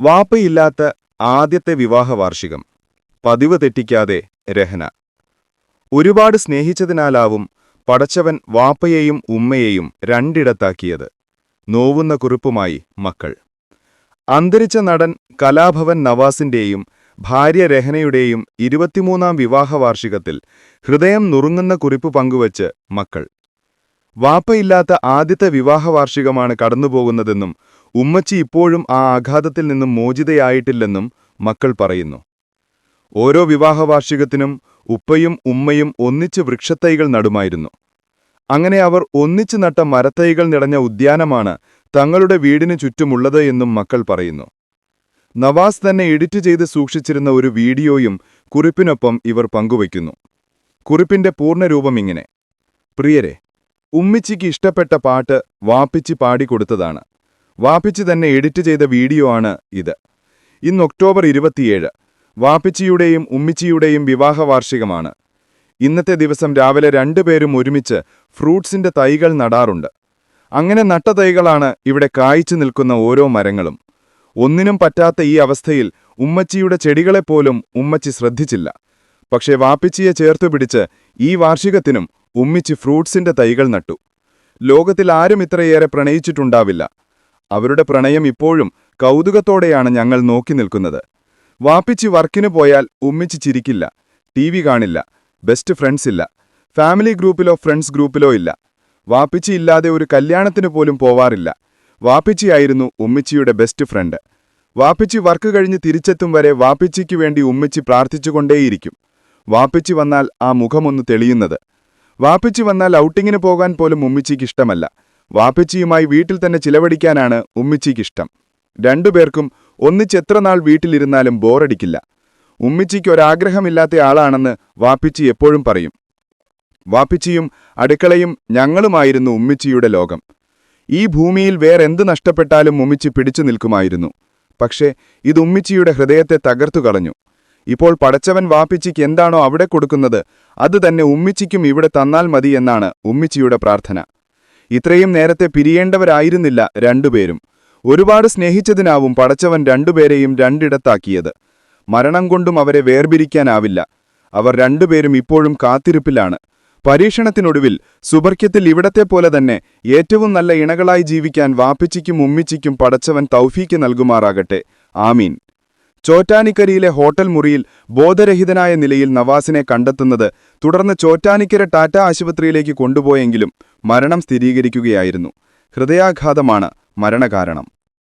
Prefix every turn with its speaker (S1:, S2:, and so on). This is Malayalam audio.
S1: വാപ്പയില്ലാത്ത ആദ്യത്തെ വിവാഹ വാർഷികം പതിവ് തെറ്റിക്കാതെ രഹന. ഒരുപാട് സ്നേഹിച്ചതിനാലാവും പടച്ചവൻ വാപ്പയെയും ഉമ്മയെയും രണ്ടിടത്താക്കിയത്. നോവുന്ന കുറിപ്പുമായി മക്കൾ. അന്തരിച്ച നടൻ കലാഭവൻ നവാസിന്റെയും ഭാര്യ രഹനയുടെയും ഇരുപത്തിമൂന്നാം വിവാഹ വാർഷികത്തിൽ ഹൃദയം നുറുങ്ങുന്ന കുറിപ്പ് പങ്കുവച്ച് മക്കൾ. വാപ്പയില്ലാത്ത ആദ്യത്തെ വിവാഹ വാർഷികമാണ് കടന്നുപോകുന്നതെന്നും ഉമ്മച്ചി ഇപ്പോഴും ആ ആഘാതത്തിൽ നിന്നും മോചിതയായിട്ടില്ലെന്നും മക്കൾ പറയുന്നു. ഓരോ വിവാഹവാർഷികത്തിനും ഉപ്പയും ഉമ്മയും ഒന്നിച്ച് വൃക്ഷത്തൈകൾ നടുമായിരുന്നു. അങ്ങനെ അവർ ഒന്നിച്ചു നട്ട മരത്തൈകൾ നിറഞ്ഞ ഉദ്യാനമാണ് തങ്ങളുടെ വീടിനു ചുറ്റുമുള്ളത് എന്നും മക്കൾ പറയുന്നു. നവാസ് തന്നെ എഡിറ്റ് ചെയ്ത് സൂക്ഷിച്ചിരുന്ന ഒരു വീഡിയോയും കുറിപ്പിനൊപ്പം ഇവർ പങ്കുവയ്ക്കുന്നു. കുറിപ്പിന്റെ പൂർണരൂപം ഇങ്ങനെ. പ്രിയരെ ഉമ്മിച്ചിക്ക് ഇഷ്ടപ്പെട്ട പാട്ട് വാപ്പിച്ച് പാടിക്കൊടുത്തതാണ്. വാപ്പിച്ചി തന്നെ എഡിറ്റ് ചെയ്ത വീഡിയോ ആണ് ഇത്. ഇന്ന് ഒക്ടോബർ ഇരുപത്തിയേഴ്. വാപ്പിച്ചിയുടെയും ഉമ്മിച്ചിയുടെയും വിവാഹ വാർഷികമാണ് ഇന്നത്തെ ദിവസം രാവിലെ രണ്ടുപേരും ഒരുമിച്ച് ഫ്രൂട്ട്സിന്റെ തൈകൾ നടാറുണ്ട്. അങ്ങനെ നട്ട തൈകളാണ് ഇവിടെ കായ്ച്ചു നിൽക്കുന്ന ഓരോ മരങ്ങളും. ഒന്നിനും പറ്റാത്ത ഈ അവസ്ഥയിൽ ഉമ്മച്ചിയുടെ ചെടികളെപ്പോലും ഉമ്മച്ചി ശ്രദ്ധിച്ചില്ല. പക്ഷേ വാപ്പിച്ചിയെ ചേർത്തു പിടിച്ച് ഈ വാർഷികത്തിനും ഉമ്മിച്ചി ഫ്രൂട്ട്സിന്റെ തൈകൾ നട്ടു. ലോകത്തിൽ ആരും ഇത്രയേറെ പ്രണയിച്ചിട്ടുണ്ടാവില്ല. അവരുടെ പ്രണയം ഇപ്പോഴും കൗതുകത്തോടെയാണ് ഞങ്ങൾ നോക്കി നിൽക്കുന്നത്. വാപ്പിച്ച് വർക്കിന് പോയാൽ ഉമ്മിച്ച് ചിരിക്കില്ല ടി കാണില്ല ബെസ്റ്റ് ഫ്രണ്ട്സ് ഇല്ല ഫാമിലി ഗ്രൂപ്പിലോ ഫ്രണ്ട്സ് ഗ്രൂപ്പിലോ ഇല്ല. വാപ്പിച്ചി ഇല്ലാതെ ഒരു കല്യാണത്തിന് പോലും പോവാറില്ല. വാപ്പിച്ചിയായിരുന്നു ഉമ്മിച്ചിയുടെ ബെസ്റ്റ് ഫ്രണ്ട് വാപ്പിച്ചി വർക്ക് കഴിഞ്ഞ് തിരിച്ചെത്തും വരെ വാപ്പിച്ചിക്ക് വേണ്ടി ഉമ്മിച്ചി പ്രാർത്ഥിച്ചുകൊണ്ടേയിരിക്കും. വാപ്പിച്ചി വന്നാൽ ആ മുഖമൊന്ന് തെളിയുന്നത്. വാപ്പിച്ചി വന്നാൽ ഔട്ടിങ്ങിന് പോകാൻ പോലും ഉമ്മിച്ചിക്ക് ഇഷ്ടമല്ല. വാപ്പിച്ചിയുമായി വീട്ടിൽ തന്നെ ചിലവടിക്കാനാണ് ഉമ്മിച്ചിക്കിഷ്ടം. രണ്ടുപേർക്കും ഒന്നിച്ചെത്ര നാൾ വീട്ടിലിരുന്നാലും ബോറടിക്കില്ല. ഉമ്മിച്ചിക്ക് ഒരാഗ്രഹമില്ലാത്ത ആളാണെന്ന് വാപ്പിച്ചി എപ്പോഴും പറയും. വാപ്പിച്ചിയും അടുക്കളയും ഞങ്ങളുമായിരുന്നു ഉമ്മിച്ചിയുടെ ലോകം. ഈ ഭൂമിയിൽ വേറെന്ത് നഷ്ടപ്പെട്ടാലും ഉമ്മിച്ചി പിടിച്ചു നിൽക്കുമായിരുന്നു. പക്ഷേ ഇത് ഉമ്മിച്ചിയുടെ ഹൃദയത്തെ തകർത്തു കളഞ്ഞു. ഇപ്പോൾ പടച്ചവൻ വാപ്പിച്ചിക്ക് എന്താണോ അവിടെ കൊടുക്കുന്നത് അത് തന്നെ ഉമ്മിച്ചിക്കും ഇവിടെ തന്നാൽ മതി എന്നാണ് ഉമ്മിച്ചിയുടെ പ്രാർത്ഥന. ഇത്രയും നേരത്തെ പിരിയേണ്ടവരായിരുന്നില്ല രണ്ടുപേരും. ഒരുപാട് സ്നേഹിച്ചതിനാവും പടച്ചവൻ രണ്ടുപേരെയും രണ്ടിടത്താക്കിയത്. മരണം കൊണ്ടും അവരെ വേർപിരിക്കാനാവില്ല. അവർ രണ്ടുപേരും ഇപ്പോഴും കാത്തിരിപ്പിലാണ്. പരീക്ഷണത്തിനൊടുവിൽ സുബർക്യത്തിൽ ഇവിടത്തെ പോലെ തന്നെ ഏറ്റവും നല്ല ഇണകളായി ജീവിക്കാൻ വാപ്പിച്ചിക്കും ഉമ്മിച്ചിക്കും പടച്ചവൻ തൗഫീക്ക് നൽകുമാറാകട്ടെ. ആമീൻ. ചോറ്റാനിക്കരയിലെ ഹോട്ടൽ മുറിയിൽ ബോധരഹിതനായ നിലയിൽ നവാസിനെ കണ്ടെത്തുന്നത് തുടർന്ന് ചോറ്റാനിക്കര ടാറ്റ ആശുപത്രിയിലേക്ക് കൊണ്ടുപോയെങ്കിലും മരണം സ്ഥിരീകരിക്കുകയായിരുന്നു. ഹൃദയാഘാതമാണ് മരണകാരണം.